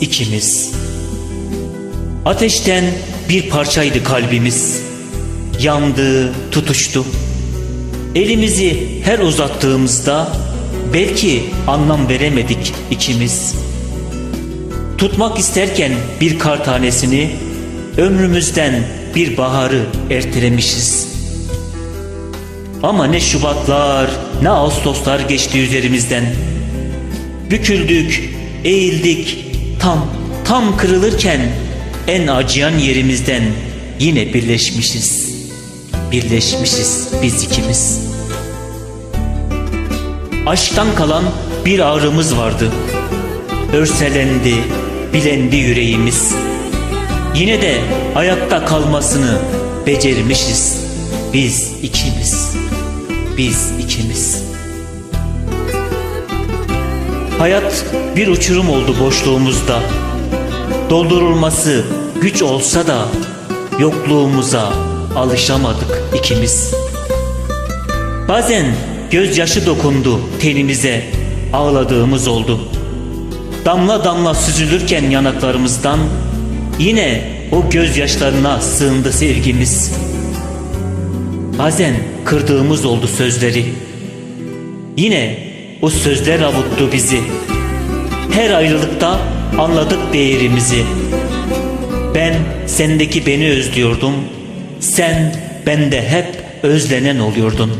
ikimiz. Ateşten bir parçaydı kalbimiz. Yandı, tutuştu. Elimizi her uzattığımızda belki anlam veremedik ikimiz. Tutmak isterken bir kar tanesini ömrümüzden bir baharı ertelemişiz. Ama ne Şubatlar ne Ağustoslar geçti üzerimizden. Büküldük, eğildik, tam tam kırılırken en acıyan yerimizden yine birleşmişiz. Birleşmişiz biz ikimiz. Aşktan kalan bir ağrımız vardı. Örselendi, bilendi yüreğimiz. Yine de ayakta kalmasını becermişiz. Biz ikimiz. Biz ikimiz. Hayat bir uçurum oldu boşluğumuzda. Doldurulması güç olsa da yokluğumuza alışamadık ikimiz. Bazen gözyaşı dokundu tenimize, ağladığımız oldu. Damla damla süzülürken yanaklarımızdan yine o gözyaşlarına sığındı sevgimiz. Bazen kırdığımız oldu sözleri. Yine o sözler avuttu bizi. Her ayrılıkta anladık değerimizi. Ben sendeki beni özlüyordum. Sen bende hep özlenen oluyordun.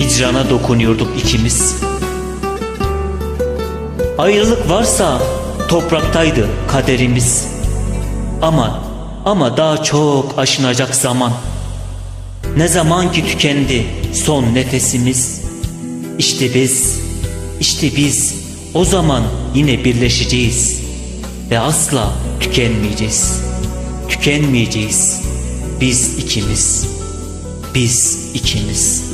Hicrana dokunuyorduk ikimiz. Ayrılık varsa topraktaydı kaderimiz. Ama ama daha çok aşınacak zaman. Ne zaman ki tükendi son nefesimiz. İşte biz, işte biz o zaman yine birleşeceğiz ve asla tükenmeyeceğiz. Tükenmeyeceğiz. Biz ikimiz. Biz ikimiz.